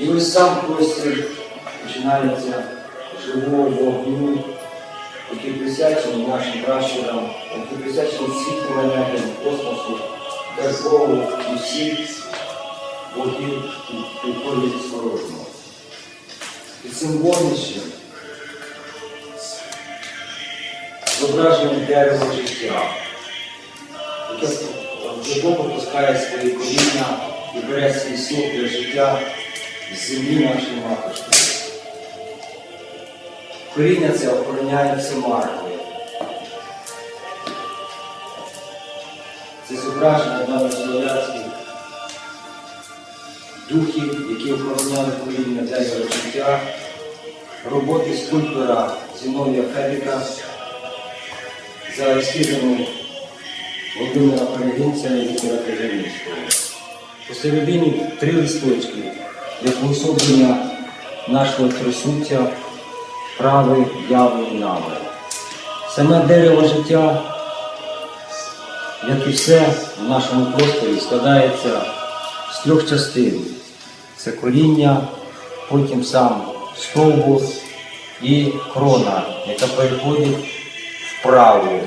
І ось сам простір починається живого вогню, який присвячений нашим пращурам, який присвячений всім планетам космосу, Карпову і всіх богів підходять сворожного. І цим вогнищем зображення дерева життя, яке глибоко пускає свої коріння і бере свій сок для життя землі нашої матушки. Коріння це охороняє все маркове. Це зображення давньослов'янських духів, які охороняли коріння дерева життя, роботи скульптора Зіновія Федика за ескізами Володимира Перегінця і Віктора Кожевницького. Посередині три листочки, як уособлення нашого трисуття, прави, яви і нави. Саме дерево життя, як і все в нашому просторі, складається з трьох частин. Це коріння, потім сам стовбур і крона, яка переходить в праву.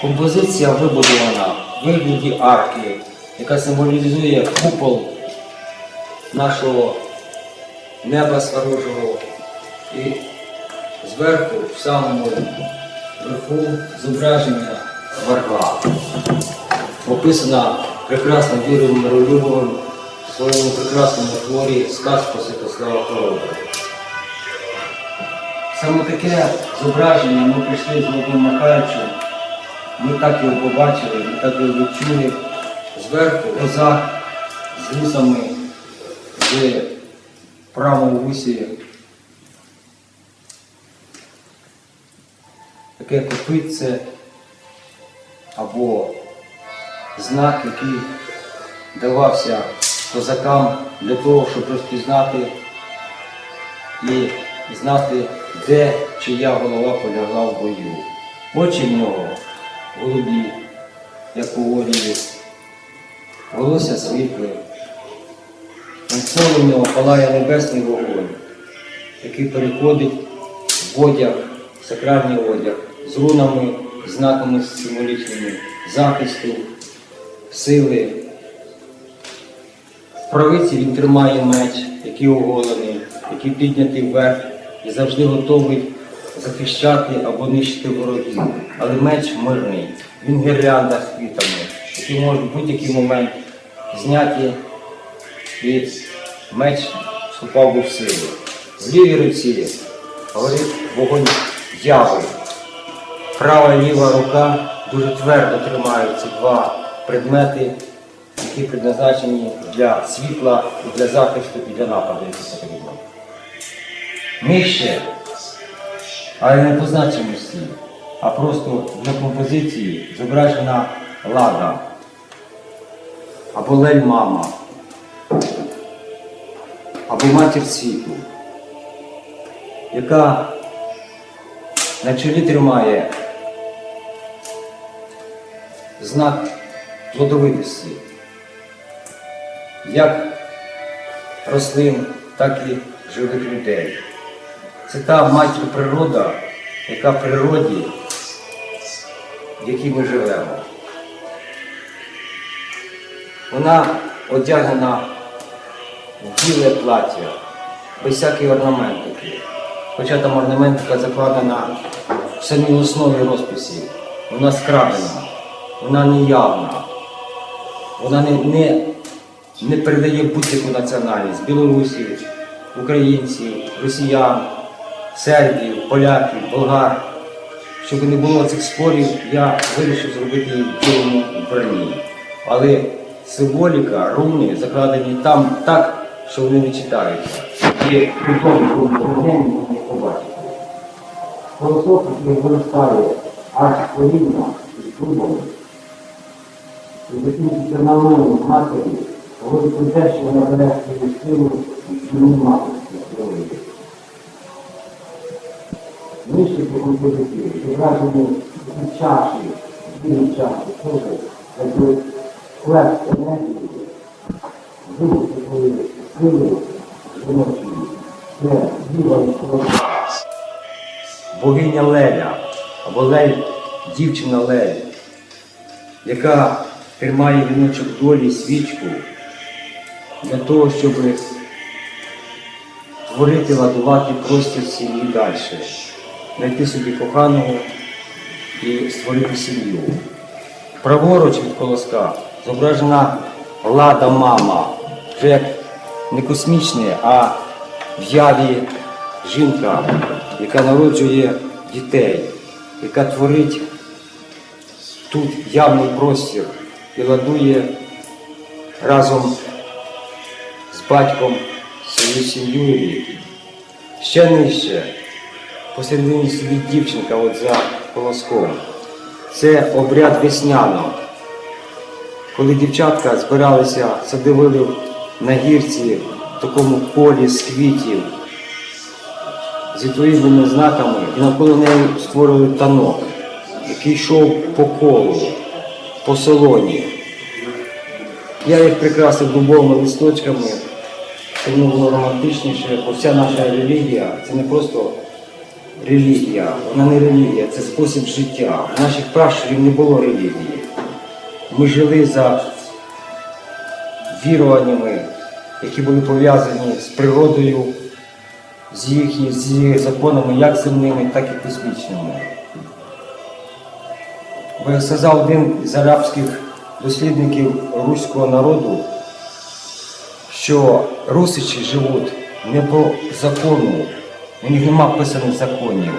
Композиція вибудована в вигляді арки, яка символізує купол нашого неба сворожого. І зверху, в самому верху, зображення варга. Описана прекрасним Юрієм Миролюбовим в своєму прекрасному творі Сказку Святослава Хороба. Саме таке зображення ми прийшли з Володимиром Михайловичем. Ми так його побачили, ми так його відчули. Зверху козак з вусами, в правому вусі. Таке копитце або знак, який давався козакам для того, щоб розпізнати і знати, де чия голова полягла в бою. Очі в нього голубі, як у орії, волосся світле. Навколо нього палає небесний вогонь, який переходить в одяг, в сакральний одяг, з рунами, знаками символічними захисту, сили. В правиці він тримає меч, який оголений, який піднятий вверх і завжди готовий захищати або нищити ворогів. Але меч мирний, він гірлянда з квітами, які можуть в будь-який момент зняті і меч вступав би в силу. В лівій руці горить вогонь яви. Права і ліва рука дуже твердо тримають ці два предмети, які предназначені для світла, і для захисту і для нападу, який потрібно. Нижче, але не по значимості, а просто для композиції зображена лада або лель-мама, або матір світу, яка на чолі тримає знак плодовитості, як рослин, так і живих людей. Це та матір природа, яка в природі, в якій ми живемо. Вона одягнена в біле плаття, без всякої орнаментики. Хоча там орнаментика закладена в самій основі розписі. Вона скрадена, вона неявна, вона не, не, не передає будь-яку національність білорусів, українців, росіян, сербів, поляків, болгар. Щоб не було цих спорів, я вирішив зробити її в білому вбранні. Але символіка, руни закладені там так, що вони не читаються. І тому вони не побачити. Колосок, який виростає аж коліна і трубом, і закінчиться на лоні матері, говорить про те, що вона бере свою силу і матері. Нижче по композиції, зображені такі чаші, білі чаші, теж, якби флеш енергії. Це діва Колоска. Богиня Леля, або Лель, дівчина Лель, яка тримає віночок долі свічку для того, щоб творити, ладувати простір сім'ї далі, знайти собі коханого і створити сім'ю. Праворуч від колоска зображена лада мама, вже як не космічне, а в яві жінка, яка народжує дітей, яка творить тут явний простір і ладує разом з батьком свою сім'ю. Ще нижче, посередині сидить дівчинка от за колоском. Це обряд веснянок. Коли дівчатка збиралися, садивили на гірці в такому полі з квітів з відповідними знаками і навколо неї створили танок, який йшов по колу, по солоні. Я їх прикрасив дубовими листочками, щоб було романтичніше, бо вся наша релігія це не просто релігія, вона не релігія, це спосіб життя. У наших пращурів не було релігії. Ми жили за віруваннями, які були пов'язані з природою, з їх, з законами, як земними, так і космічними. Бо як сказав один з арабських дослідників руського народу, що русичі живуть не по закону, у них нема писаних законів,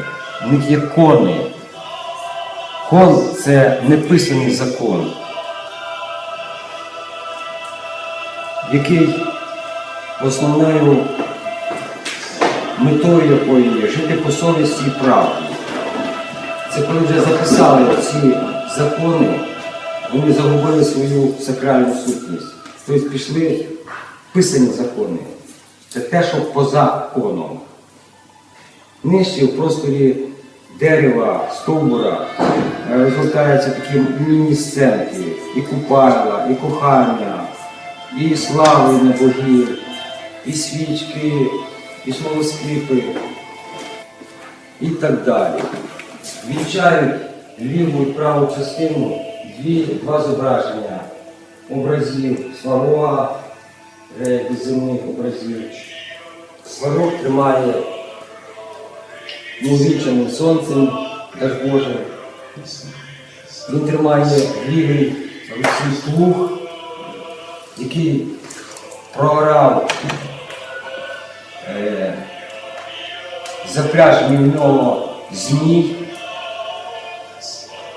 у них є кони. Кон це неписаний закон, який основною метою якої є жити по совісті і правді. Це коли вже записали ці закони, вони загубили свою сакральну сутність. Тобто пішли писані закони. Це те, що поза коном. Нижче в просторі дерева, стовбура е, розгортаються такі міні-сценки, і купальня, і кохання, і слави на богів, і свічки, і смолоскипи, і так далі. Вінчають ліву і праву частину дві, два зображення образів сварога, вже земних образів. Сварог тримає невіченим сонцем, дай. Він тримає в лівій руці плуг, який проорав е, запряжений в нього змій,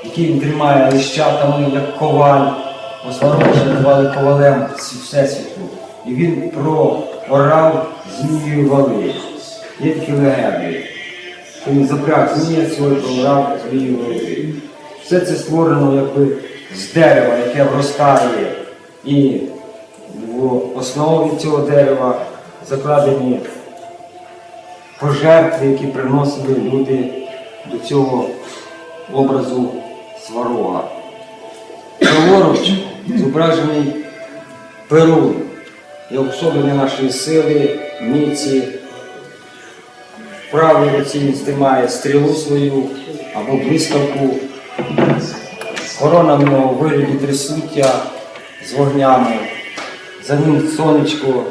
який він тримає лищатами, як коваль, Сварога називали ковалем Всесвіту. І він проорав змію вали. Є такі легенди він запряг змія цього програв змію води. Все це створено якби з дерева, яке вростає, і в основі цього дерева закладені пожертви, які приносили люди до цього образу сварога. Праворуч зображений Перун, як особлення нашої сили, міці, в правій руці він стримає стрілу свою або блискавку. Корона в нього вигляді трисуття з вогнями. За ним сонечко.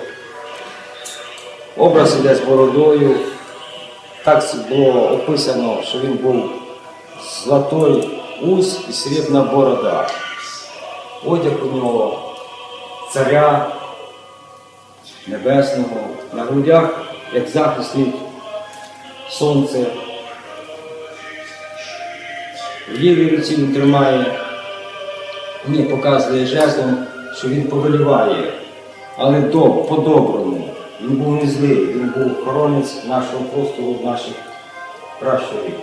Образ іде з бородою. Так було описано, що він був золотой ус і срібна борода. Одяг у нього царя небесного, на грудях, як захисник сонце. В лівій руці він тримає, мені показує жезлом, що він повеліває, але до, по-доброму. Він був не злий, він був охоронець нашого простору, наших пращурів.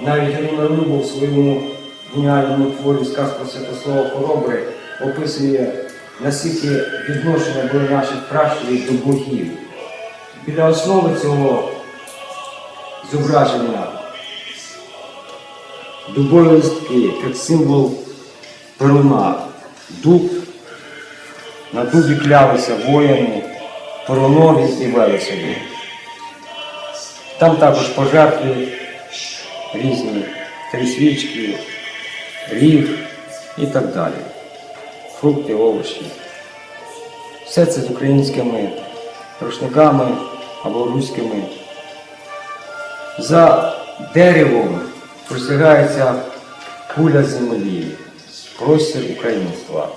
Навіть Грімер Любов в своєму геніальному творі сказ про Святослава Хоробри описує, наскільки відношення були наших пращурів до богів. Біля основи цього зображення дубові листки, як символ перуна, дуб На дубі клялися воїни, поронові і велесові. Там також пожертви різні, три свічки, ріг і так далі. Фрукти, овочі. Все це з українськими рушниками або руськими. За деревом простягається куля землі, простір українства.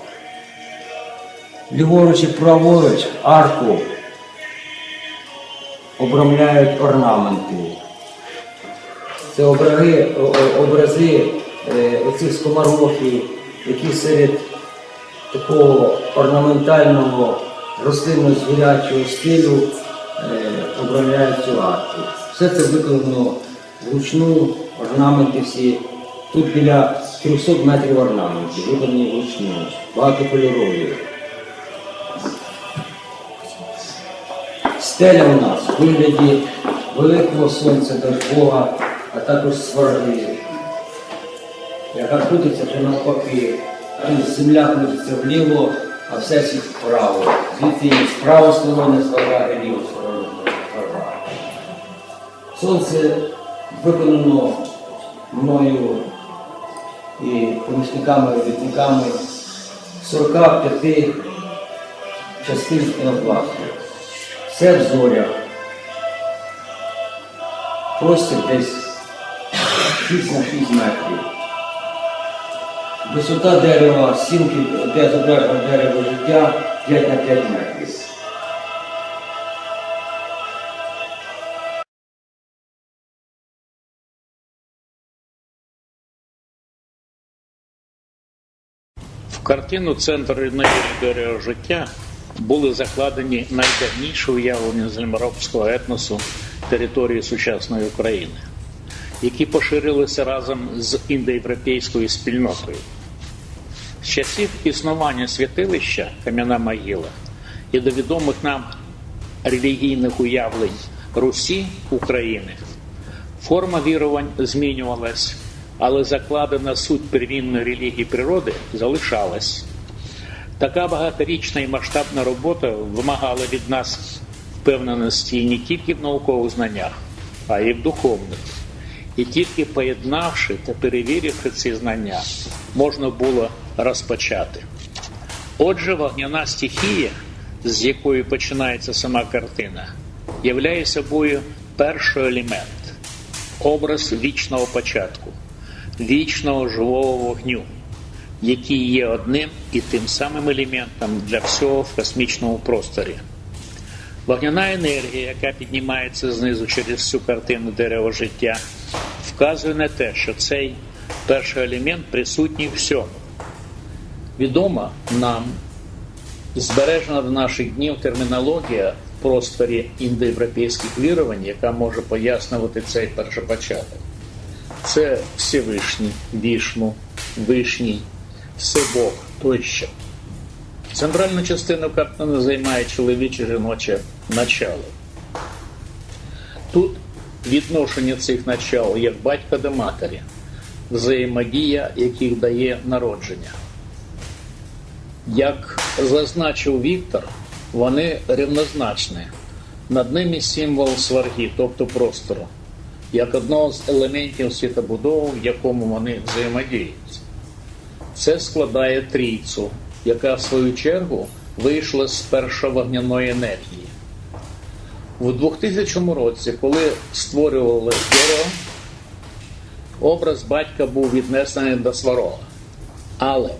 Ліворуч і праворуч арку обрамляють орнаменти. Це образи, образи е, оцих скоморохів, які серед такого орнаментального рослинно-звірячого стилю е, обрамляють цю арку. Все це виконано вручну, орнаменти всі. Тут біля 300 метрів орнаментів, виконані вручну, багатокольорові. Стеля у нас в вигляді великого сонця до Бога, а також сварги, яка крутиться то навпаки. Земля крутиться вліво, а все світ вправо. Звідти і справа сторони сварга, і ліва сторона сварга. Сонце виконано мною і помічниками, робітниками 45 частин пінопласту. Все в зорях. Простір десь 6 на 6 метрів. Висота дерева, стінки, де зображено дерево життя 5 на 5 метрів. В картину Центр рідної дерева життя були закладені найдавніші уявлення землеробського етносу території сучасної України, які поширилися разом з індоєвропейською спільнотою. З часів існування святилища Кам'яна Могила і до відомих нам релігійних уявлень Русі України форма вірувань змінювалась, але закладена суть первинної релігії природи залишалась. Така багаторічна і масштабна робота вимагала від нас впевненості не тільки в наукових знаннях, а й в духовних. І тільки поєднавши та перевіривши ці знання, можна було розпочати. Отже, вогняна стихія, з якої починається сама картина, являє собою перший елемент, образ вічного початку, вічного живого вогню, який є одним і тим самим елементом для всього в космічному просторі. Вогняна енергія, яка піднімається знизу через цю картину дерева життя, вказує на те, що цей перший елемент присутній всьому. Відома нам збережена до наших днів термінологія в просторі індоєвропейських вірувань, яка може пояснювати цей першопочаток. Це Всевишній, Вішну, Вишній, Всебог тощо. Центральну частину картини займає чоловіче жіноче начало. Тут відношення цих начал як батька до матері, взаємодія, яких дає народження. Як зазначив Віктор, вони рівнозначні. Над ними символ сварги, тобто простору, як одного з елементів світобудови, в якому вони взаємодіють. Це складає трійцю, яка в свою чергу вийшла з першої вогняної енергії. У 2000 році, коли створювали Геро, образ батька був віднесений до Сварога. Але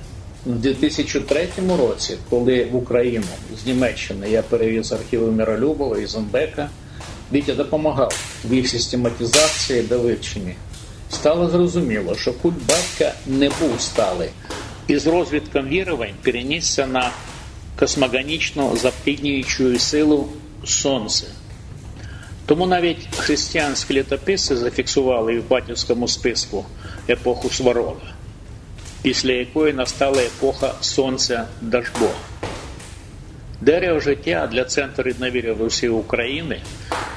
в 2003 році, коли в Україну з Німеччини я перевіз архіви Миролюбова і Зомбека, Вітя допомагав в їх систематизації та вивченні. Стало зрозуміло, що культ батька не був сталий, і з розвідком вірувань перенісся на космогонічну запліднюючу силу Сонце. Тому навіть християнські літописи зафіксували і в батьківському списку епоху Сварога, після якої настала епоха Сонця Дажбога. Дерево життя для центру рідновірів усієї України,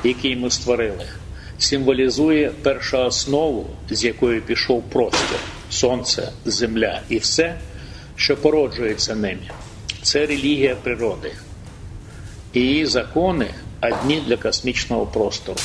який ми створили, символізує першу основу, з якої пішов простір, сонце, земля і все, що породжується ними. це релігія природи. Її закони одні для космічного простору.